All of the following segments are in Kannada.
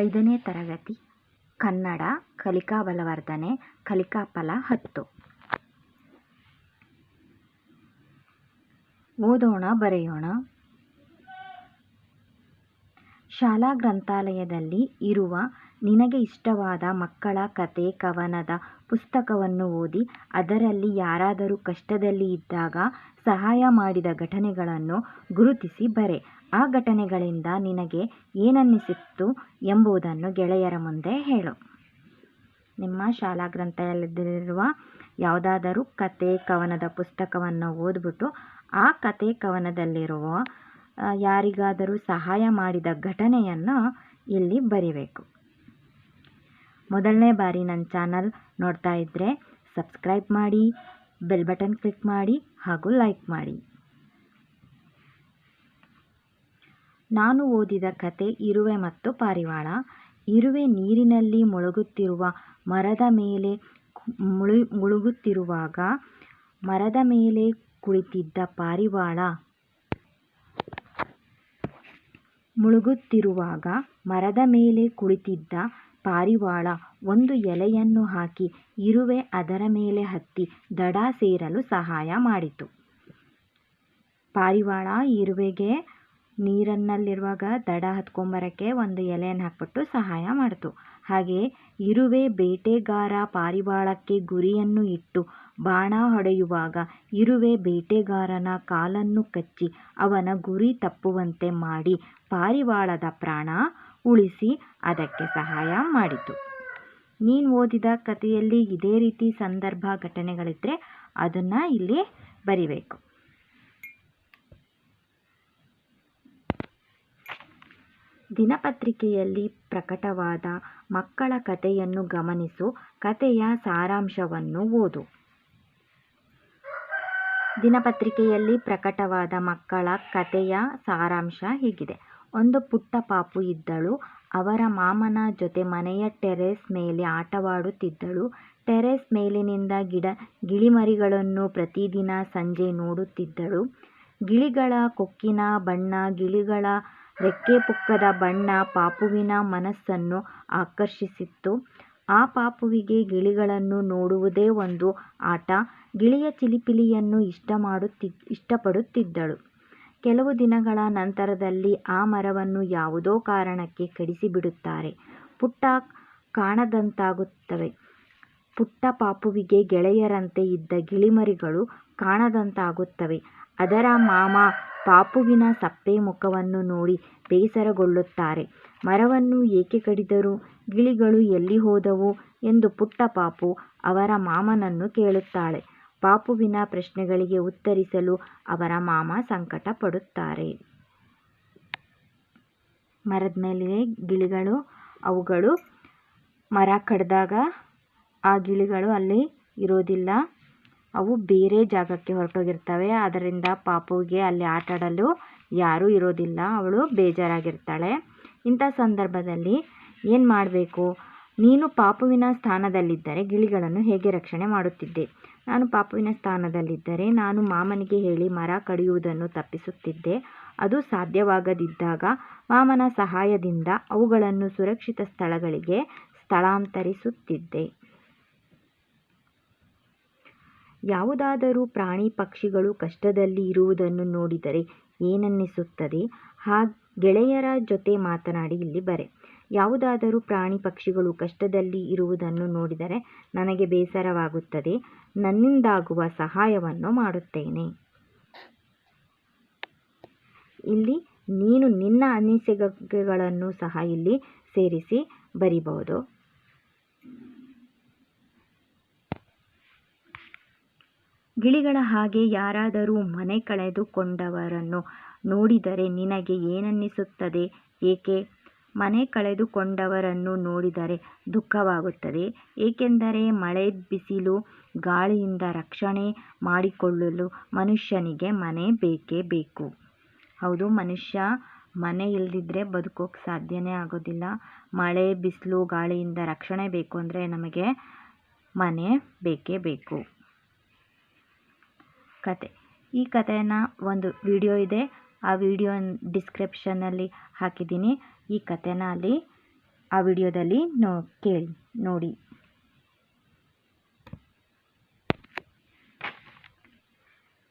ಐದನೇ ತರಗತಿ, ಕನ್ನಡ, ಕಲಿಕಾ ಬಲವರ್ಧನೆ, ಕಲಿಕಾ ಫಲ ಹತ್ತು. ಓದೋಣ, ಬರೆಯೋಣ. ಶಾಲಾ ಗ್ರಂಥಾಲಯದಲ್ಲಿ ಇರುವ ನಿನಗೆ ಇಷ್ಟವಾದ ಮಕ್ಕಳ ಕತೆ, ಕವನದ ಪುಸ್ತಕವನ್ನು ಓದಿ, ಅದರಲ್ಲಿ ಯಾರಾದರೂ ಕಷ್ಟದಲ್ಲಿ ಇದ್ದಾಗ ಸಹಾಯ ಮಾಡಿದ ಘಟನೆಗಳನ್ನು ಗುರುತಿಸಿ ಬರೆ. ಆ ಘಟನೆಗಳಿಂದ ನಿನಗೆ ಏನನ್ನಿಸಿತ್ತು ಎಂಬುದನ್ನು ಗೆಳೆಯರ ಮುಂದೆ ಹೇಳು. ನಿಮ್ಮ ಶಾಲಾ ಗ್ರಂಥಾಲಯದಲ್ಲಿರುವ ಯಾವುದಾದರೂ ಕತೆ ಕವನದ ಪುಸ್ತಕವನ್ನು ಓದ್ಬಿಟ್ಟು ಆ ಕತೆ ಕವನದಲ್ಲಿರುವ ಯಾರಿಗಾದರೂ ಸಹಾಯ ಮಾಡಿದ ಘಟನೆಯನ್ನು ಇಲ್ಲಿ ಬರಿಬೇಕು. ಮೊದಲನೇ ಬಾರಿ ನನ್ನ ಚಾನಲ್ ನೋಡ್ತಾ ಇದ್ದರೆ ಸಬ್ಸ್ಕ್ರೈಬ್ ಮಾಡಿ, ಬೆಲ್ ಬಟನ್ ಕ್ಲಿಕ್ ಮಾಡಿ ಹಾಗೂ ಲೈಕ್ ಮಾಡಿ. ನಾನು ಓದಿದ ಕತೆ ಇರುವೆ ಮತ್ತು ಪಾರಿವಾಳ. ಇರುವೆ ನೀರಿನಲ್ಲಿ ಮುಳುಗುತ್ತಿರುವ ಮರದ ಮೇಲೆ ಮುಳು, ಮುಳುಗುತ್ತಿರುವಾಗ ಮರದ ಮೇಲೆ ಕುಳಿತಿದ್ದ ಪಾರಿವಾಳ. ಮುಳುಗುತ್ತಿರುವಾಗ ಮರದ ಮೇಲೆ ಕುಳಿತಿದ್ದ ಪಾರಿವಾಳ ಒಂದು ಎಲೆಯನ್ನು ಹಾಕಿ ಇರುವೆ ಅದರ ಮೇಲೆ ಹತ್ತಿ ದಡ ಸೇರಲು ಸಹಾಯ ಮಾಡಿತು. ಪಾರಿವಾಳ ಇರುವೆಗೆ ನೀರಿನಲ್ಲಿರುವಾಗ ದಡ ಹತ್ಕೊಂಬರೋಕ್ಕೆ ಒಂದು ಎಲೆಯನ್ನು ಹಾಕಿಬಿಟ್ಟು ಸಹಾಯ ಮಾಡಿತು. ಹಾಗೆ ಇರುವೆ ಬೇಟೆಗಾರ ಪಾರಿವಾಳಕ್ಕೆ ಗುರಿಯನ್ನು ಇಟ್ಟು ಬಾಣ ಹೊಡೆಯುವಾಗ ಇರುವೆ ಬೇಟೆಗಾರನ ಕಾಲನ್ನು ಕಚ್ಚಿ ಅವನ ಗುರಿ ತಪ್ಪುವಂತೆ ಮಾಡಿ ಪಾರಿವಾಳದ ಪ್ರಾಣ ಉಳಿಸಿ ಅದಕ್ಕೆ ಸಹಾಯ ಮಾಡಿತು. ನೀನು ಓದಿದ ಕಥೆಯಲ್ಲಿ ಇದೇ ರೀತಿ ಸಂದರ್ಭ ಘಟನೆಗಳಿದ್ದರೆ ಅದನ್ನು ಇಲ್ಲಿ ಬರಿಬೇಕು. ದಿನಪತ್ರಿಕೆಯಲ್ಲಿ ಪ್ರಕಟವಾದ ಮಕ್ಕಳ ಕಥೆಯನ್ನು ಗಮನಿಸು, ಕಥೆಯ ಸಾರಾಂಶವನ್ನು ಓದು. ದಿನಪತ್ರಿಕೆಯಲ್ಲಿ ಪ್ರಕಟವಾದ ಮಕ್ಕಳ ಕಥೆಯ ಸಾರಾಂಶ ಹೀಗಿದೆ. ಒಂದು ಪುಟ್ಟ ಪಾಪು ಇದ್ದಳು. ಅವರ ಮಾಮನ ಜೊತೆ ಮನೆಯ ಟೆರೇಸ್ ಮೇಲೆ ಆಟವಾಡುತ್ತಿದ್ದಳು. ಟೆರೇಸ್ ಮೇಲಿನಿಂದ ಗಿಡ, ಗಿಳಿಮರಿಗಳನ್ನು ಪ್ರತಿದಿನ ಸಂಜೆ ನೋಡುತ್ತಿದ್ದಳು. ಗಿಳಿಗಳ ಕೊಕ್ಕಿನ ಬಣ್ಣ, ಗಿಳಿಗಳ ರೆಕ್ಕೆ ಪುಕ್ಕದ ಬಣ್ಣ ಪಾಪುವಿನ ಮನಸ್ಸನ್ನು ಆಕರ್ಷಿಸಿತ್ತು. ಆ ಪಾಪುವಿಗೆ ಗಿಳಿಗಳನ್ನು ನೋಡುವುದೇ ಒಂದು ಆಟ. ಗಿಳಿಯ ಚಿಲಿಪಿಲಿಯನ್ನು ಇಷ್ಟ ಮಾಡುತ್ತಿ ಇಷ್ಟಪಡುತ್ತಿದ್ದಳು. ಕೆಲವು ದಿನಗಳ ನಂತರದಲ್ಲಿ ಆ ಮರವನ್ನು ಯಾವುದೋ ಕಾರಣಕ್ಕೆ ಕಡಿಸಿಬಿಡುತ್ತಾರೆ. ಪುಟ್ಟ ಕಾಣದಂತಾಗುತ್ತವೆ. ಪುಟ್ಟ ಪಾಪುವಿಗೆ ಗೆಳೆಯರಂತೆ ಇದ್ದ ಗಿಳಿಮರಿಗಳು ಕಾಣದಂತಾಗುತ್ತವೆ. ಅದರ ಮಾಮ ಪಾಪುವಿನ ಸಪ್ಪೆ ಮುಖವನ್ನು ನೋಡಿ ಬೇಸರಗೊಳ್ಳುತ್ತಾರೆ. ಮರವನ್ನು ಏಕೆ ಕಡಿದರು? ಗಿಳಿಗಳು ಎಲ್ಲಿ ಹೋದವು ಎಂದು ಪುಟ್ಟ ಪಾಪು ಅವರ ಮಾಮನನ್ನು ಕೇಳುತ್ತಾಳೆ. ಪಾಪುವಿನ ಪ್ರಶ್ನೆಗಳಿಗೆ ಉತ್ತರಿಸಲು ಅವರ ಮಾಮ ಸಂಕಟ ಪಡುತ್ತಾರೆ ಮರದ ಮೇಲೆ ಗಿಳಿಗಳು, ಅವುಗಳು ಮರ ಕಡಿದಾಗ ಆ ಗಿಳಿಗಳು ಅಲ್ಲಿ ಇರೋದಿಲ್ಲ. ಅವು ಬೇರೆ ಜಾಗಕ್ಕೆ ಹೊರಟೋಗಿರ್ತವೆ. ಅದರಿಂದ ಪಾಪುವಿಗೆ ಅಲ್ಲಿ ಆಟಾಡಲು ಯಾರೂ ಇರೋದಿಲ್ಲ. ಅವಳು ಬೇಜಾರಾಗಿರ್ತಾಳೆ. ಇಂಥ ಸಂದರ್ಭದಲ್ಲಿ ಏನು ಮಾಡಬೇಕು? ನೀನು ಪಾಪುವಿನ ಸ್ಥಾನದಲ್ಲಿದ್ದರೆ ಗಿಳಿಗಳನ್ನು ಹೇಗೆ ರಕ್ಷಣೆ ಮಾಡುತ್ತಿದ್ದೆ? ನಾನು ಪಾಪುವಿನ ಸ್ಥಾನದಲ್ಲಿದ್ದರೆ ನಾನು ಮಾಮನಿಗೆ ಹೇಳಿ ಮರ ಕಡಿಯುವುದನ್ನು ತಪ್ಪಿಸುತ್ತಿದ್ದೆ. ಅದು ಸಾಧ್ಯವಾಗದಿದ್ದಾಗ ಮಾಮನ ಸಹಾಯದಿಂದ ಅವುಗಳನ್ನು ಸುರಕ್ಷಿತ ಸ್ಥಳಗಳಿಗೆ ಸ್ಥಳಾಂತರಿಸುತ್ತಿದ್ದೆ. ಯಾವುದಾದರೂ ಪ್ರಾಣಿ ಪಕ್ಷಿಗಳು ಕಷ್ಟದಲ್ಲಿ ಇರುವುದನ್ನು ನೋಡಿದರೆ ಏನನ್ನಿಸುತ್ತದೆ? ಹಾ, ಗೆಳೆಯರ ಜೊತೆ ಮಾತನಾಡಿ, ಇಲ್ಲಿ ಬರೆ. ಯಾವುದಾದರೂ ಪ್ರಾಣಿ ಪಕ್ಷಿಗಳು ಕಷ್ಟದಲ್ಲಿ ಇರುವುದನ್ನು ನೋಡಿದರೆ ನನಗೆ ಬೇಸರವಾಗುತ್ತದೆ. ನನ್ನಿಂದಾಗುವ ಸಹಾಯವನ್ನು ಮಾಡುತ್ತೇನೆ. ಇಲ್ಲಿ ನೀನು ನಿನ್ನ ಅನಿಸಿಕೆಗಳನ್ನು ಸಹ ಇಲ್ಲಿ ಸೇರಿಸಿ ಬರಿಬಹುದು. ಗಿಳಿಗಳ ಹಾಗೆ ಯಾರಾದರೂ ಮನೆ ಕಳೆದುಕೊಂಡವರನ್ನು ನೋಡಿದರೆ ನಿನಗೆ ಏನನ್ನಿಸುತ್ತದೆ? ಏಕೆ? ಮನೆ ಕಳೆದುಕೊಂಡವರನ್ನು ನೋಡಿದರೆ ದುಃಖವಾಗುತ್ತದೆ. ಏಕೆಂದರೆ ಮಳೆ, ಬಿಸಿಲು, ಗಾಳಿಯಿಂದ ರಕ್ಷಣೆ ಮಾಡಿಕೊಳ್ಳಲು ಮನುಷ್ಯನಿಗೆ ಮನೆ ಬೇಕೇ ಬೇಕು. ಹೌದು, ಮನುಷ್ಯ ಮನೆ ಇಲ್ಲದಿದ್ದರೆ ಬದುಕೋಕ್ಕೆ ಸಾಧ್ಯನೇ ಆಗೋದಿಲ್ಲ. ಮಳೆ, ಬಿಸಿಲು, ಗಾಳಿಯಿಂದ ರಕ್ಷಣೆ ಬೇಕು ಅಂದರೆ ನಮಗೆ ಮನೆ ಬೇಕೇ ಬೇಕು. ಕತೆ. ಈ ಕಥೆನ ಒಂದು ವಿಡಿಯೋ ಇದೆ. ಆ ವಿಡಿಯೋ ಡಿಸ್ಕ್ರಿಪ್ಷನ್ನಲ್ಲಿ ಹಾಕಿದ್ದೀನಿ. ಈ ಕಥೆನ ಅಲ್ಲಿ, ಆ ವಿಡಿಯೋದಲ್ಲಿ ನೋ, ಕೇಳಿ, ನೋಡಿ.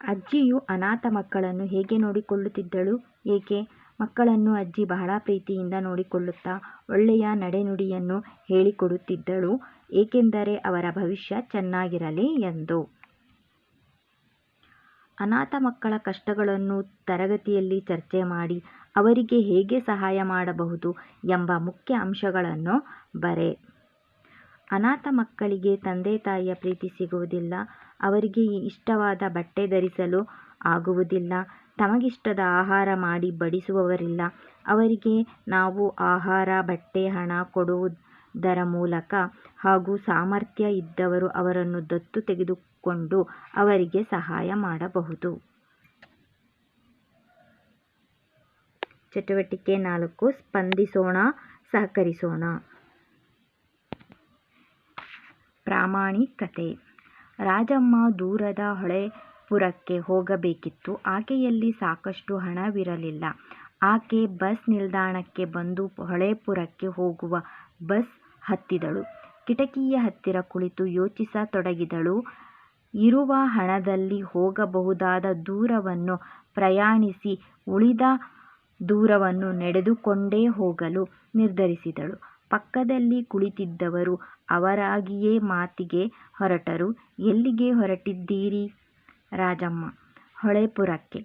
ಅಜ್ಜಿಯು ಅನಾಥ ಮಕ್ಕಳನ್ನು ಹೇಗೆ ನೋಡಿಕೊಳ್ಳುತ್ತಿದ್ದಳು? ಏಕೆ? ಮಕ್ಕಳನ್ನು ಅಜ್ಜಿ ಬಹಳ ಪ್ರೀತಿಯಿಂದ ನೋಡಿಕೊಳ್ಳುತ್ತಾ ಒಳ್ಳೆಯ ನಡೆನುಡಿಯನ್ನು ಹೇಳಿಕೊಡುತ್ತಿದ್ದಳು. ಏಕೆಂದರೆ ಅವರ ಭವಿಷ್ಯ ಚೆನ್ನಾಗಿರಲಿ ಎಂದು. ಅನಾಥ ಮಕ್ಕಳ ಕಷ್ಟಗಳನ್ನು ತರಗತಿಯಲ್ಲಿ ಚರ್ಚೆ ಮಾಡಿ ಅವರಿಗೆ ಹೇಗೆ ಸಹಾಯ ಮಾಡಬಹುದು ಎಂಬ ಮುಖ್ಯ ಅಂಶಗಳನ್ನು ಬರೆ. ಅನಾಥ ಮಕ್ಕಳಿಗೆ ತಂದೆ ತಾಯಿಯ ಪ್ರೀತಿ ಸಿಗುವುದಿಲ್ಲ, ಅವರಿಗೆ ಇಷ್ಟವಾದ ಬಟ್ಟೆ ಧರಿಸಲು ಆಗುವುದಿಲ್ಲ, ತಮಗಿಷ್ಟದ ಆಹಾರ ಮಾಡಿ ಬಡಿಸುವವರಿಲ್ಲ, ಅವರಿಗೆ ನಾವು ಆಹಾರ, ಬಟ್ಟೆ, ಹಣ ಕೊಡುವುದರ ಮೂಲಕ ಹಾಗೂ ಸಾಮರ್ಥ್ಯ ಇದ್ದವರು ಅವರನ್ನು ದತ್ತು ತೆಗೆದುಕೊಂಡು ಅವರಿಗೆ ಸಹಾಯ ಮಾಡಬಹುದು. ಚಟುವಟಿಕೆ ನಾಲ್ಕು, ಸ್ಪಂದಿಸೋಣ, ಸಹಕರಿಸೋಣ. ಪ್ರಾಮಾಣಿಕತೆ. ರಾಜಮ್ಮ ದೂರದ ಹೊಳೆಪುರಕ್ಕೆ ಹೋಗಬೇಕಿತ್ತು. ಆಕೆಯಲ್ಲಿ ಸಾಕಷ್ಟು ಹಣವಿರಲಿಲ್ಲ. ಆಕೆ ಬಸ್ ನಿಲ್ದಾಣಕ್ಕೆ ಬಂದು ಹೊಳೆಪುರಕ್ಕೆ ಹೋಗುವ ಬಸ್ ಹತ್ತಿದಳು. ಕಿಟಕಿಯ ಹತ್ತಿರ ಕುಳಿತು ಯೋಚಿಸತೊಡಗಿದಳು ಇರುವ ಹಣದಲ್ಲಿ ಹೋಗಬಹುದಾದ ದೂರವನ್ನು ಪ್ರಯಾಣಿಸಿ ಉಳಿದ ದೂರವನ್ನು ನಡೆದುಕೊಂಡೇ ಹೋಗಲು ನಿರ್ಧರಿಸಿದಳು. ಪಕ್ಕದಲ್ಲಿ ಕುಳಿತಿದ್ದವರು ಅವರಾಗಿಯೇ ಮಾತಿಗೆ ಹೊರಟರು. ಎಲ್ಲಿಗೆ ಹೊರಟಿದ್ದೀರಿ ರಾಜಮ್ಮ? ಹೊಳೆಪುರಕ್ಕೆ.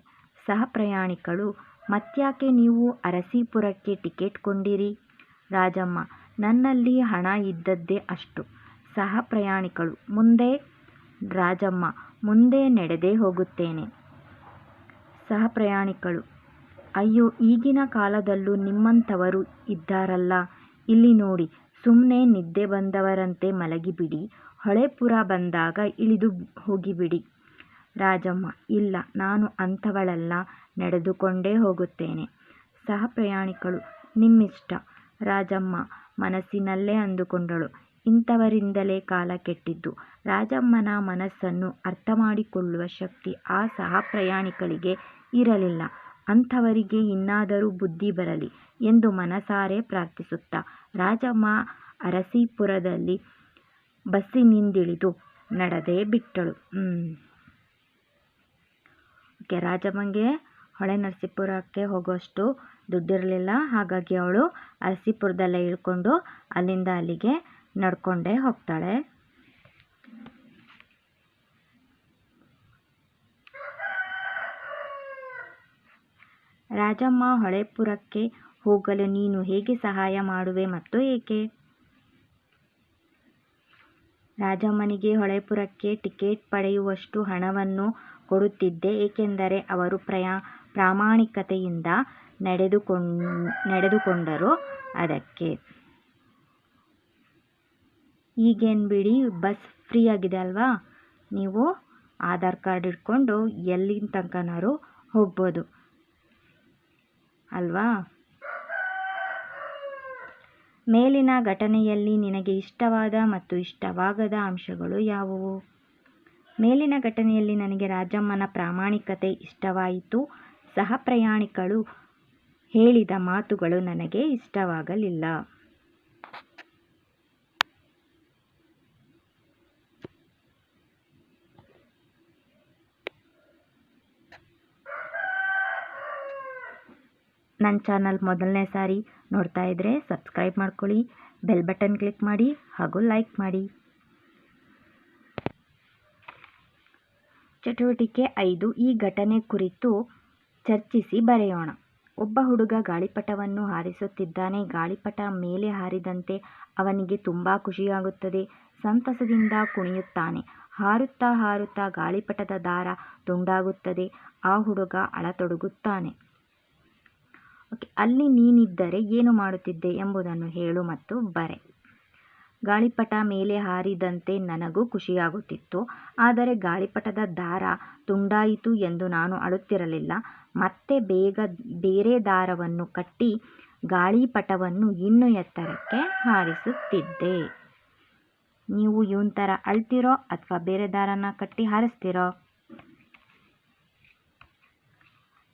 ಸಹಪ್ರಯಾಣಿಕಳು ಮತ್ಯಾಕೆ ನೀವು ಅರಸೀಪುರಕ್ಕೆ ಟಿಕೆಟ್ ಕೊಂಡಿರಿ? ರಾಜಮ್ಮ ನನ್ನಲ್ಲಿ ಹಣ ಇದ್ದದ್ದೇ ಅಷ್ಟು. ಸಹ ಪ್ರಯಾಣಿಕಳು. ಮುಂದೆ ರಾಜಮ್ಮ, ಮುಂದೆ ನಡೆದೇ ಹೋಗುತ್ತೇನೆ. ಸಹಪ್ರಯಾಣಿಕಳು ಅಯ್ಯೋ, ಈಗಿನ ಕಾಲದಲ್ಲೂ ನಿಮ್ಮಂಥವರು ಇದ್ದಾರಲ್ಲ. ಇಲ್ಲಿ ನೋಡಿ ಸುಮ್ಮನೆ ನಿದ್ದೆ ಬಂದವರಂತೆ ಮಲಗಿಬಿಡಿ. ಹೊಳೆಪುರ ಬಂದಾಗ ಇಳಿದು ಹೋಗಿಬಿಡಿ. ರಾಜಮ್ಮ, ಇಲ್ಲ, ನಾನು ಅಂಥವಳಲ್ಲ, ನಡೆದುಕೊಂಡೇ ಹೋಗುತ್ತೇನೆ. ಸಹಪ್ರಯಾಣಿಕಳು ನಿಮ್ಮಿಷ್ಟ. ರಾಜಮ್ಮ ಮನಸ್ಸಿನಲ್ಲೇ ಅಂದುಕೊಂಡಳು. ಇಂಥವರಿಂದಲೇ ಕಾಲ ಕೆಟ್ಟಿದ್ದು. ರಾಜಮ್ಮನ ಮನಸ್ಸನ್ನು ಅರ್ಥಮಾಡಿಕೊಳ್ಳುವ ಶಕ್ತಿ ಆ ಸಹಪ್ರಯಾಣಿಕಳಿಗೆ ಇರಲಿಲ್ಲ. ಅಂಥವರಿಗೆ ಇನ್ನಾದರೂ ಬುದ್ಧಿ ಬರಲಿ ಎಂದು ಮನಸಾರೆ ಪ್ರಾರ್ಥಿಸುತ್ತಾ ರಾಜಮ್ಮ ಅರಸೀಪುರದಲ್ಲಿ ಬಸ್ಸಿನಿಂದಿಳಿದು ನಡೆದೇ ಬಿಟ್ಟಳು. ಓಕೆ, ರಾಜಮ್ಮಂಗೆ ಹೊಳೆನರಸೀಪುರಕ್ಕೆ ಹೋಗುವಷ್ಟು ದುಡ್ಡಿರಲಿಲ್ಲ. ಹಾಗಾಗಿ ಅವಳು ಅರಸೀಪುರದಲ್ಲೇ ಇಳ್ಕೊಂಡು ಅಲ್ಲಿಂದ ಅಲ್ಲಿಗೆ ನಡ್ಕೊಂಡೇ ಹೋಗ್ತಾಳೆ. ರಾಜಮ್ಮ ಹೊಳೆಪುರಕ್ಕೆ ಹೋಗಲು ನೀನು ಹೇಗೆ ಸಹಾಯ ಮಾಡುವೆ ಮತ್ತು ಏಕೆ? ರಾಜಮ್ಮನಿಗೆ ಹೊಳೆಪುರಕ್ಕೆ ಟಿಕೆಟ್ ಪಡೆಯುವಷ್ಟು ಹಣವನ್ನು ಕೊಡುತ್ತಿದ್ದೆ ಏಕೆಂದರೆ ಅವರು ಪ್ರಯಾ ಪ್ರಾಮಾಣಿಕತೆಯಿಂದ ನಡೆದುಕೊಂಡು, ನಡೆದುಕೊಂಡರು ಅದಕ್ಕೆ. ಈಗೇನು ಬಿಡಿ, ಬಸ್ ಫ್ರೀ ಆಗಿದೆ ಅಲ್ವಾ? ನೀವು ಆಧಾರ್ ಕಾರ್ಡ್ ಇಟ್ಕೊಂಡು ಎಲ್ಲಿನ ತನಕನಾದ್ರು ಹೋಗ್ಬೋದು. ಅಲ್ವಾ? ಮೇಲಿನ ಘಟನೆಯಲ್ಲಿ ನಿನಗೆ ಇಷ್ಟವಾದ ಮತ್ತು ಇಷ್ಟವಾಗದ ಅಂಶಗಳು ಯಾವುವು? ಮೇಲಿನ ಘಟನೆಯಲ್ಲಿ ನನಗೆ ರಾಜಮ್ಮನ ಪ್ರಾಮಾಣಿಕತೆ ಇಷ್ಟವಾಯಿತು. ಸಹಪ್ರಯಾಣಿಕಳು ಹೇಳಿದ ಮಾತುಗಳು ನನಗೆ ಇಷ್ಟವಾಗಲಿಲ್ಲ. ನನ್ನ ಚಾನಲ್ ಮೊದಲನೇ ಸಾರಿ ನೋಡ್ತಾ ಇದ್ದರೆ ಸಬ್ಸ್ಕ್ರೈಬ್ ಮಾಡ್ಕೊಳ್ಳಿ, ಬೆಲ್ ಬಟನ್ ಕ್ಲಿಕ್ ಮಾಡಿ ಹಾಗೂ ಲೈಕ್ ಮಾಡಿ. ಚಟುವಟಿಕೆ ಐದು, ಈ ಘಟನೆ ಕುರಿತು ಚರ್ಚಿಸಿ ಬರೆಯೋಣ. ಒಬ್ಬ ಹುಡುಗ ಗಾಳಿಪಟವನ್ನು ಹಾರಿಸುತ್ತಿದ್ದಾನೆ. ಗಾಳಿಪಟ ಮೇಲೆ ಹಾರಿದಂತೆ ಅವನಿಗೆ ತುಂಬಾ ಖುಷಿಯಾಗುತ್ತದೆ. ಸಂತಸದಿಂದ ಕುಣಿಯುತ್ತಾನೆ. ಹಾರುತ್ತಾ ಹಾರುತ್ತಾ ಗಾಳಿಪಟದ ದಾರ ತುಂಡಾಗುತ್ತದೆ. ಆ ಹುಡುಗ ಅಳತೊಡಗುತ್ತಾನೆ. ಓಕೆ, ಅಲ್ಲಿ ನೀನಿದ್ದರೆ ಏನು ಮಾಡುತ್ತಿದ್ದೆ ಎಂಬುದನ್ನು ಹೇಳು ಮತ್ತು ಬರೆ. ಗಾಳಿಪಟ ಮೇಲೆ ಹಾರಿದಂತೆ ನನಗೂ ಖುಷಿಯಾಗುತ್ತಿತ್ತು. ಆದರೆ ಗಾಳಿಪಟದ ದಾರ ತುಂಡಾಯಿತು ಎಂದು ನಾನು ಅಳುತ್ತಿರಲಿಲ್ಲ. ಮತ್ತೆ ಬೇಗ ಬೇರೆ ದಾರವನ್ನು ಕಟ್ಟಿ ಗಾಳಿಪಟವನ್ನು ಇನ್ನೂ ಎತ್ತರಕ್ಕೆ ಹಾರಿಸುತ್ತಿದ್ದೆ. ನೀವು ಇವನ್ ಥರ ಅಳ್ತಿರೋ ಅಥವಾ ಬೇರೆ ದಾರನ ಕಟ್ಟಿ ಹಾರಿಸ್ತಿರೋ?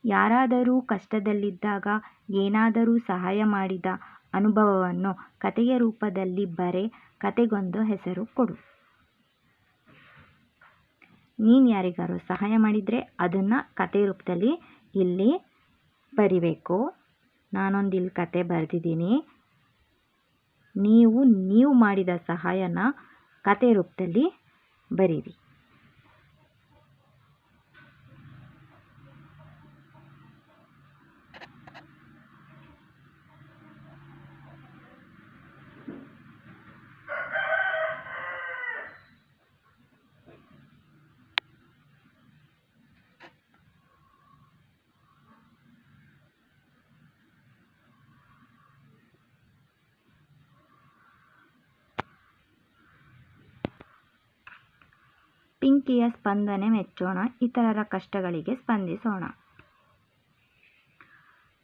ಯಾರಾದರೂ ಕಷ್ಟದಲ್ಲಿದ್ದಾಗ ಏನಾದರೂ ಸಹಾಯ ಮಾಡಿದ ಅನುಭವವನ್ನು ಕಥೆಯ ರೂಪದಲ್ಲಿ ಬರೆ ಕಥೆಗೊಂದು ಹೆಸರು ಕೊಡು. ನೀನು ಯಾರಿಗಾರು ಸಹಾಯ ಮಾಡಿದರೆ ಅದನ್ನು ಕತೆ ರೂಪದಲ್ಲಿ ಇಲ್ಲಿ ಬರಿಬೇಕು. ನಾನೊಂದು ಇಲ್ಲಿ ಕತೆ ಬರೆದಿದ್ದೀನಿ. ನೀವು ನೀವು ಮಾಡಿದ ಸಹಾಯನ ಕತೆ ರೂಪದಲ್ಲಿ ಬರೀರಿ. ಪಿಂಕಿಯ ಸ್ಪಂದನೆ ಮೆಚ್ಚೋಣ ಇತರರ ಕಷ್ಟಗಳಿಗೆ ಸ್ಪಂದಿಸೋಣ.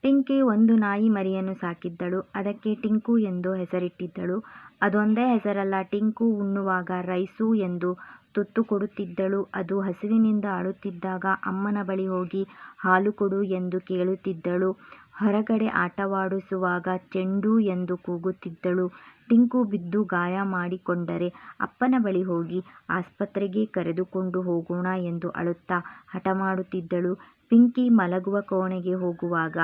ಪಿಂಕಿ ಒಂದು ನಾಯಿ ಮರಿಯನ್ನು ಸಾಕಿದ್ದಳು. ಅದಕ್ಕೆ ಟಿಂಕು ಎಂದು ಹೆಸರಿಟ್ಟಿದ್ದಳು. ಅದೊಂದೇ ಹೆಸರಲ್ಲ, ಟಿಂಕು ಉಣ್ಣುವಾಗ ರೈಸು ಎಂದು ತುತ್ತು ಕೊಡುತ್ತಿದ್ದಳು. ಅದು ಹಸಿವಿನಿಂದ ಅಳುತ್ತಿದ್ದಾಗ ಅಮ್ಮನ ಬಳಿ ಹೋಗಿ ಹಾಲು ಕೊಡು ಎಂದು ಕೇಳುತ್ತಿದ್ದಳು. ಹೊರಗಡೆ ಆಟವಾಡಿಸುವಾಗ ಚೆಂಡು ಎಂದು ಕೂಗುತ್ತಿದ್ದಳು. ಟಿಂಕು ಬಿದ್ದು ಗಾಯ ಮಾಡಿಕೊಂಡರೆ ಅಪ್ಪನ ಬಳಿ ಹೋಗಿ ಆಸ್ಪತ್ರೆಗೆ ಕರೆದುಕೊಂಡು ಹೋಗೋಣ ಎಂದು ಅಳುತ್ತಾ ಹಠ ಮಾಡುತ್ತಿದ್ದಳು ಪಿಂಕಿ ಮಲಗುವ ಕೋಣೆಗೆ ಹೋಗುವಾಗ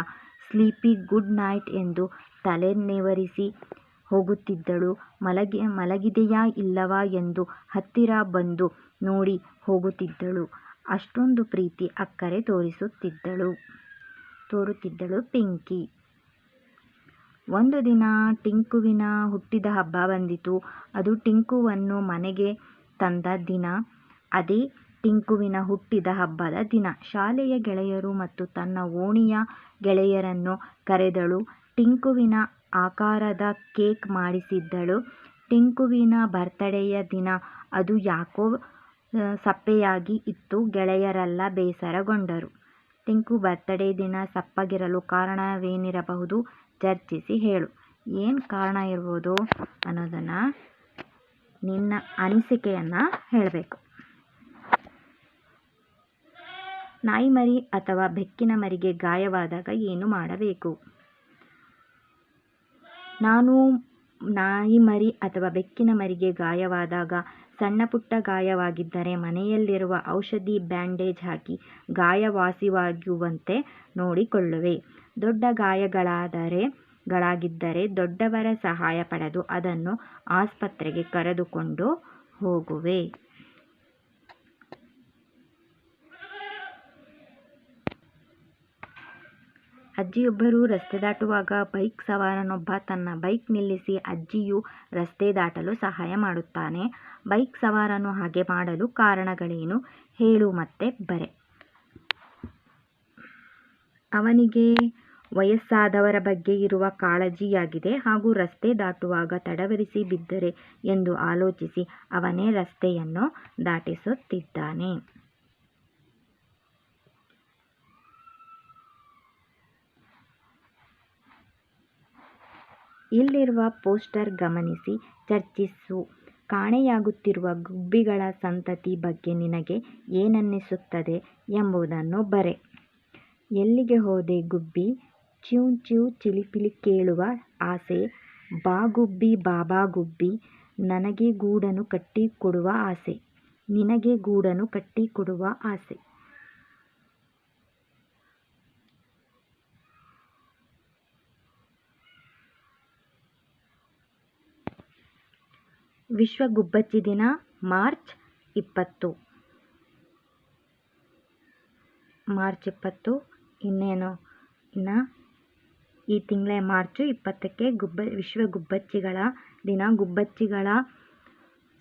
ಸ್ಲೀಪಿ ಗುಡ್ ನೈಟ್ ಎಂದು ತಲೆನೆವರಿಸಿ ಹೋಗುತ್ತಿದ್ದಳು. ಮಲಗಿ, ಮಲಗಿದೆಯಾ ಇಲ್ಲವಾ ಎಂದು ಹತ್ತಿರ ಬಂದು ನೋಡಿ ಹೋಗುತ್ತಿದ್ದಳು. ಅಷ್ಟೊಂದು ಪ್ರೀತಿ ಅಕ್ಕರೆ ತೋರಿಸುತ್ತಿದ್ದಳು. ತೋರುತ್ತಿದ್ದಳು ಪಿಂಕಿ. ಒಂದು ದಿನ ಟಿಂಕುವಿನ ಹುಟ್ಟಿದ ಹಬ್ಬ ಬಂದಿತು. ಅದು ಟಿಂಕುವನ್ನು ಮನೆಗೆ ತಂದ ದಿನ. ಅದೇ ಟಿಂಕುವಿನ ಹುಟ್ಟಿದ ಹಬ್ಬದ ದಿನ. ಶಾಲೆಯ ಗೆಳೆಯರು ಮತ್ತು ತನ್ನ ಓಣಿಯ ಗೆಳೆಯರನ್ನು ಕರೆದಳು. ಟಿಂಕುವಿನ ಆಕಾರದ ಕೇಕ್ ಮಾಡಿಸಿದ್ದಳು. ಟಿಂಕುವಿನ ಬರ್ತಡೆಯ ದಿನ ಅದು ಯಾಕೋ ಸಪ್ಪೆಯಾಗಿ ಇತ್ತು. ಗೆಳೆಯರೆಲ್ಲ ಬೇಸರಗೊಂಡರು. ಟಿಂಕು ಬರ್ತಡೇ ದಿನ ಸಪ್ಪಗಿರಲು ಕಾರಣವೇನಿರಬಹುದು? ಚರ್ಚಿಸಿ ಹೇಳು. ಏನು ಕಾರಣ ಇರ್ಬೋದು ಅನ್ನೋದನ್ನು ನಿನ್ನ ಅನಿಸಿಕೆಯನ್ನು ಹೇಳಬೇಕು. ನಾಯಿ ಮರಿ ಅಥವಾ ಬೆಕ್ಕಿನ ಮರಿಗೆ ಗಾಯವಾದಾಗ ಏನು ಮಾಡಬೇಕು? ನಾನು ನಾಯಿ ಮರಿ ಅಥವಾ ಬೆಕ್ಕಿನ ಮರಿಗೆ ಗಾಯವಾದಾಗ ಸಣ್ಣ ಪುಟ್ಟ ಗಾಯವಾಗಿದ್ದರೆ ಮನೆಯಲ್ಲಿರುವ ಔಷಧಿ ಬ್ಯಾಂಡೇಜ್ ಹಾಕಿ ಗಾಯ ವಾಸಿಯಾಗುವಂತೆ ನೋಡಿಕೊಳ್ಳುವೆ. ದೊಡ್ಡ ಗಾಯಗಳಾದರೆ, ಗಳಾಗಿದ್ದರೆ ದೊಡ್ಡವರ ಸಹಾಯ ಪಡೆದು ಅದನ್ನು ಆಸ್ಪತ್ರೆಗೆ ಕರೆದುಕೊಂಡು ಹೋಗುವೆ. ಅಜ್ಜಿಯೊಬ್ಬರು ರಸ್ತೆ ದಾಟುವಾಗ ಬೈಕ್ ಸವಾರನೊಬ್ಬ ತನ್ನ ಬೈಕ್ ನಿಲ್ಲಿಸಿ ಅಜ್ಜಿಯು ರಸ್ತೆ ದಾಟಲು ಸಹಾಯ ಮಾಡುತ್ತಾನೆ. ಬೈಕ್ ಸವಾರನು ಹಾಗೆ ಮಾಡಲು ಕಾರಣಗಳೇನು? ಹೇಳು ಮತ್ತೆ ಬರೆ. ಅವನಿಗೆ ವಯಸ್ಸಾದವರ ಬಗ್ಗೆ ಇರುವ ಕಾಳಜಿಯಾಗಿದೆ ಹಾಗೂ ರಸ್ತೆ ದಾಟುವಾಗ ತಡವರಿಸಿ ಬಿದ್ದರೆ ಎಂದು ಆಲೋಚಿಸಿ ಅವನೇ ರಸ್ತೆಯನ್ನು ದಾಟಿಸುತ್ತಿದ್ದಾನೆ. ಇಲ್ಲಿರುವ ಪೋಸ್ಟರ್ ಗಮನಿಸಿ, ಚರ್ಚಿಸು. ಕಾಣೆಯಾಗುತ್ತಿರುವ ಗುಬ್ಬಿಗಳ ಸಂತತಿ ಬಗ್ಗೆ ನಿನಗೆ ಏನನ್ನಿಸುತ್ತದೆ ಎಂಬುದನ್ನು ಬರೆ. ಎಲ್ಲಿಗೆ ಹೋದೆ ಗುಬ್ಬಿ? ಚ್ಯೂ ಚ್ಯೂ ಚಿಲಿಪಿಲಿ ಕೇಳುವ ಆಸೆ. ಬಾ ಗುಬ್ಬಿ, ಬಾಬಾ ಗುಬ್ಬಿ, ನನಗೆ ಗೂಡನ್ನು ಕಟ್ಟಿಕೊಡುವ ಆಸೆ. ನಿನಗೆ ಗೂಡನ್ನು ಕಟ್ಟಿಕೊಡುವ ಆಸೆ. ವಿಶ್ವ ಗುಬ್ಬಚ್ಚಿ ದಿನ, ಮಾರ್ಚ್ ಇಪ್ಪತ್ತು. ಮಾರ್ಚ್ ಇಪ್ಪತ್ತು, ಇನ್ನೇನು ಇನ್ನು ಈ ತಿಂಗಳೇ ಮಾರ್ಚು ಇಪ್ಪತ್ತಕ್ಕೆ ಗುಬ್ಬ ವಿಶ್ವ ಗುಬ್ಬಚ್ಚಿಗಳ ದಿನ. ಗುಬ್ಬಚ್ಚಿಗಳ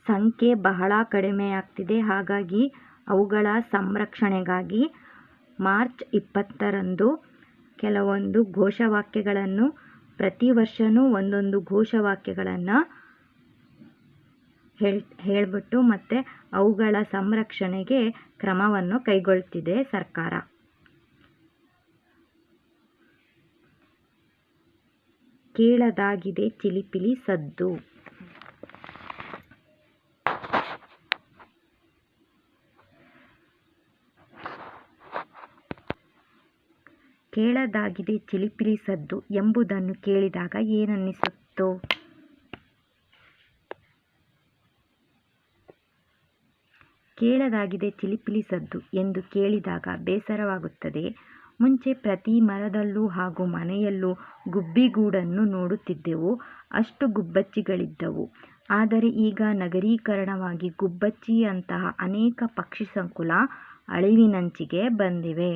ಸಂಖ್ಯೆ ಬಹಳ ಕಡಿಮೆಯಾಗ್ತಿದೆ ಹಾಗಾಗಿ ಅವುಗಳ ಸಂರಕ್ಷಣೆಗಾಗಿ ಮಾರ್ಚ್ ಇಪ್ಪತ್ತರಂದು ಕೆಲವೊಂದು ಘೋಷವಾಕ್ಯಗಳನ್ನು, ಪ್ರತಿ ವರ್ಷವೂ ಒಂದೊಂದು ಘೋಷವಾಕ್ಯಗಳನ್ನು ಹೇಳ್, ಹೇಳಿಬಿಟ್ಟು ಮತ್ತು ಅವುಗಳ ಸಂರಕ್ಷಣೆಗೆ ಕ್ರಮವನ್ನು ಕೈಗೊಳ್ತಿದೆ ಸರ್ಕಾರ. ಕೇಳದಾಗಿದೆ ಚಿಲಿಪಿಲಿ ಸದ್ದು. ಕೇಳದಾಗಿದೆ ಚಿಲಿಪಿಲಿ ಸದ್ದು ಎಂಬುದನ್ನು ಕೇಳಿದಾಗ ಏನನ್ನಿಸುತ್ತೋ? ಕೇಳದಾಗಿದೆ ಚಿಲಿಪಿಲಿ ಸದ್ದು ಎಂದು ಕೇಳಿದಾಗ ಬೇಸರವಾಗುತ್ತದೆ. ಮುಂಚೆ ಪ್ರತಿ ಮರದಲ್ಲೂ ಹಾಗೂ ಮನೆಯಲ್ಲೂ ಗುಬ್ಬಿಗೂಡನ್ನು ನೋಡುತ್ತಿದ್ದೆವು. ಅಷ್ಟು ಗುಬ್ಬಚ್ಚಿಗಳಿದ್ದವು. ಆದರೆ ಈಗ ನಗರೀಕರಣವಾಗಿ ಗುಬ್ಬಚ್ಚಿಯಂತಹ ಅನೇಕ ಪಕ್ಷಿ ಸಂಕುಲ ಅಳಿವಿನಂಚಿಗೆ ಬಂದಿವೆ.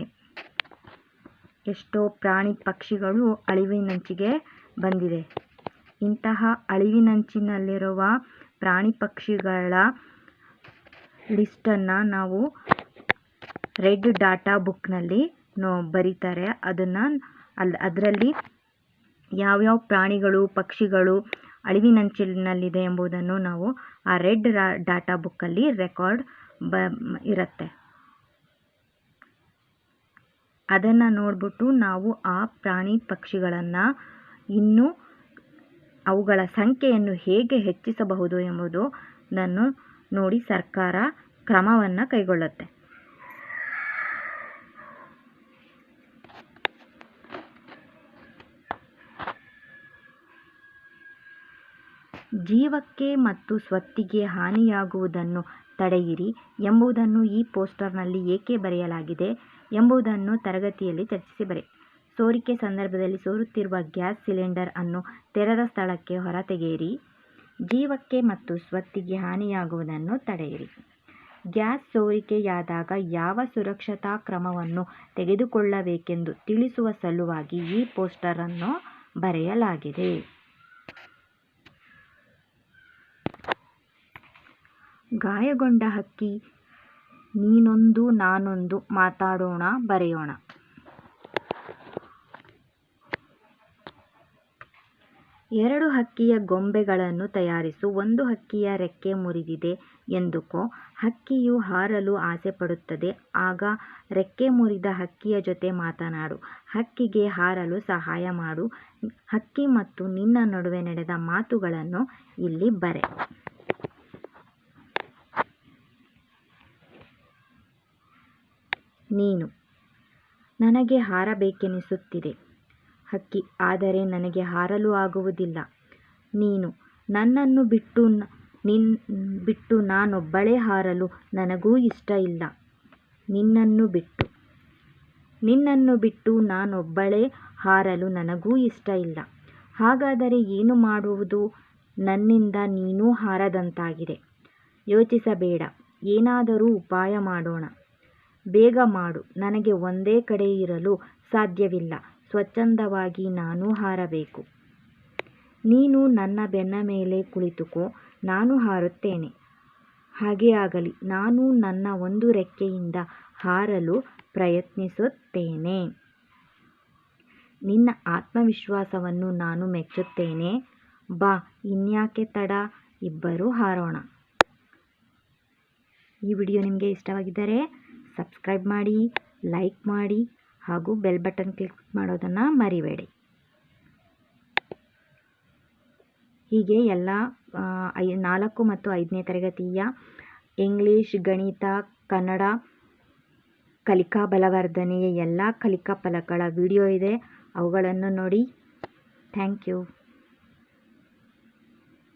ಎಷ್ಟೋ ಪ್ರಾಣಿ ಪಕ್ಷಿಗಳು ಅಳಿವಿನಂಚಿಗೆ ಬಂದಿದೆ ಇಂತಹ ಅಳಿವಿನಂಚಿನಲ್ಲಿರುವ ಪ್ರಾಣಿ ಪಕ್ಷಿಗಳ ಲಿಸ್ಟನ್ನು ನಾವು ರೆಡ್ ಡಾಟಾ ಬುಕ್ನಲ್ಲಿ ನೋ ಬರೀತಾರೆ. ಅದನ್ನು ಅಲ್ಲಿ ಅದರಲ್ಲಿ ಯಾವ್ಯಾವ ಪ್ರಾಣಿಗಳು, ಪಕ್ಷಿಗಳು ಅಳಿವಿನಂಚಿನಲ್ಲಿದೆ ಎಂಬುದನ್ನು ನಾವು ಆ ರೆಡ್ ಡಾಟಾ ಬುಕ್ಕಲ್ಲಿ ರೆಕಾರ್ಡ್ ಬ, ಇರುತ್ತೆ. ಅದನ್ನು ನೋಡಿಬಿಟ್ಟು ನಾವು ಆ ಪ್ರಾಣಿ ಪಕ್ಷಿಗಳನ್ನು ಇನ್ನೂ ಅವುಗಳ ಸಂಖ್ಯೆಯನ್ನು ಹೇಗೆ ಹೆಚ್ಚಿಸಬಹುದು ಎಂಬುದನ್ನು ನೋಡಿ ಸರ್ಕಾರ ಕ್ರಮವನ್ನು ಕೈಗೊಳ್ಳುತ್ತೆ. ಜೀವಕ್ಕೆ ಮತ್ತು ಸ್ವತ್ತಿಗೆ ಹಾನಿಯಾಗುವುದನ್ನು ತಡೆಯಿರಿ ಎಂಬುದನ್ನು ಈ ಪೋಸ್ಟರ್ನಲ್ಲಿ ಏಕೆ ಬರೆಯಲಾಗಿದೆ ಎಂಬುದನ್ನು ತರಗತಿಯಲ್ಲಿ ಚರ್ಚಿಸಿ ಬರೆ. ಸೋರಿಕೆ ಸಂದರ್ಭದಲ್ಲಿ ಸೋರುತ್ತಿರುವ ಗ್ಯಾಸ್ ಸಿಲಿಂಡರ್ ಅನ್ನು ತೆರೆದ ಸ್ಥಳಕ್ಕೆ ಹೊರತೆಗೆಯಿರಿ. ಜೀವಕ್ಕೆ ಮತ್ತು ಸ್ವತ್ತಿಗೆ ಹಾನಿಯಾಗುವುದನ್ನು ತಡೆಯಿರಿ. ಗ್ಯಾಸ್ ಸೋರಿಕೆಯಾದಾಗ ಯಾವ ಸುರಕ್ಷತಾ ಕ್ರಮವನ್ನು ತೆಗೆದುಕೊಳ್ಳಬೇಕೆಂದು ತಿಳಿಸುವ ಸಲುವಾಗಿ ಈ ಪೋಸ್ಟರನ್ನು ಬರೆಯಲಾಗಿದೆ. ಗಾಯಗೊಂಡ ಹಕ್ಕಿ, ನೀನೊಂದು ನಾನೊಂದು ಮಾತಾಡೋಣ, ಬರೆಯೋಣ. ಎರಡು ಹಕ್ಕಿಯ ಗೊಂಬೆಗಳನ್ನು ತಯಾರಿಸು, ಒಂದು ಹಕ್ಕಿಯ ರೆಕ್ಕೆ ಮುರಿದಿದೆ ಎಂದುಕೋ, ಹಕ್ಕಿಯು ಹಾರಲು ಆಸೆಪಡುತ್ತದೆ ಆಗ ರೆಕ್ಕೆ ಮುರಿದ ಹಕ್ಕಿಯ ಜೊತೆ ಮಾತನಾಡು, ಹಕ್ಕಿಗೆ ಹಾರಲು ಸಹಾಯ ಮಾಡು, ಹಕ್ಕಿ ಮತ್ತು ನಿನ್ನ ನಡುವೆ ನಡೆದ ಮಾತುಗಳನ್ನು ಇಲ್ಲಿ ಬರೆ. ನೀನು, ನನಗೆ ಹಾರಬೇಕೆನಿಸುತ್ತಿದೆ. ಹಕ್ಕಿ, ಆದರೆ ನನಗೆ ಹಾರಲು ಆಗುವುದಿಲ್ಲ. ನೀನು ನನ್ನನ್ನು ಬಿಟ್ಟು ನಿನ್, ಬಿಟ್ಟು ನಾನೊಬ್ಬಳೇ ಹಾರಲು ನನಗೂ ಇಷ್ಟ ಇಲ್ಲ. ನಿನ್ನನ್ನು ಬಿಟ್ಟು ನಿನ್ನನ್ನು ಬಿಟ್ಟು ನಾನೊಬ್ಬಳೇ ಹಾರಲು ನನಗೂ ಇಷ್ಟ ಇಲ್ಲ. ಹಾಗಾದರೆ ಏನು ಮಾಡುವುದು? ನನ್ನಿಂದ ನೀನೂ ಹಾರದಂತಾಗಿದೆ. ಯೋಚಿಸಬೇಡ, ಏನಾದರೂ ಉಪಾಯ ಮಾಡೋಣ. ಬೇಗ ಮಾಡು, ನನಗೆ ಒಂದೇ ಕಡೆ ಇರಲು ಸಾಧ್ಯವಿಲ್ಲ. ಸ್ವಚ್ಛಂದವಾಗಿ ನಾನು ಹಾರಬೇಕು. ನೀನು ನನ್ನ ಬೆನ್ನ ಮೇಲೆ ಕುಳಿತುಕೋ, ನಾನು ಹಾರುತ್ತೇನೆ. ಹಾಗೇ ಆಗಲಿ, ನಾನು ನನ್ನ ಒಂದು ರೆಕ್ಕೆಯಿಂದ ಹಾರಲು ಪ್ರಯತ್ನಿಸುತ್ತೇನೆ. ನಿನ್ನ ಆತ್ಮವಿಶ್ವಾಸವನ್ನು ನಾನು ಮೆಚ್ಚುತ್ತೇನೆ. ಬಾ, ಇನ್ಯಾಕೆ ತಡ? ಇಬ್ಬರೂ ಹಾರೋಣ. ಈ ವಿಡಿಯೋ ನಿಮಗೆ ಇಷ್ಟವಾಗಿದ್ದರೆ ಸಬ್ಸ್ಕ್ರೈಬ್ ಮಾಡಿ, ಲೈಕ್ ಮಾಡಿ ಹಾಗೂ ಬೆಲ್ ಬಟನ್ ಕ್ಲಿಕ್ ಮಾಡೋದನ್ನು ಮರಿಬೇಡಿ. ಹೀಗೆ ಎಲ್ಲ ಐ, ನಾಲ್ಕು ಮತ್ತು ಐದನೇ ತರಗತಿಯ ಇಂಗ್ಲೀಷ್ ಗಣಿತ, ಕನ್ನಡ, ಕಲಿಕಾ ಬಲವರ್ಧನೆಯ ಎಲ್ಲ ಕಲಿಕಾ ಫಲಕಗಳ ವಿಡಿಯೋ ಇದೆ. ಅವುಗಳನ್ನು ನೋಡಿ. Thank you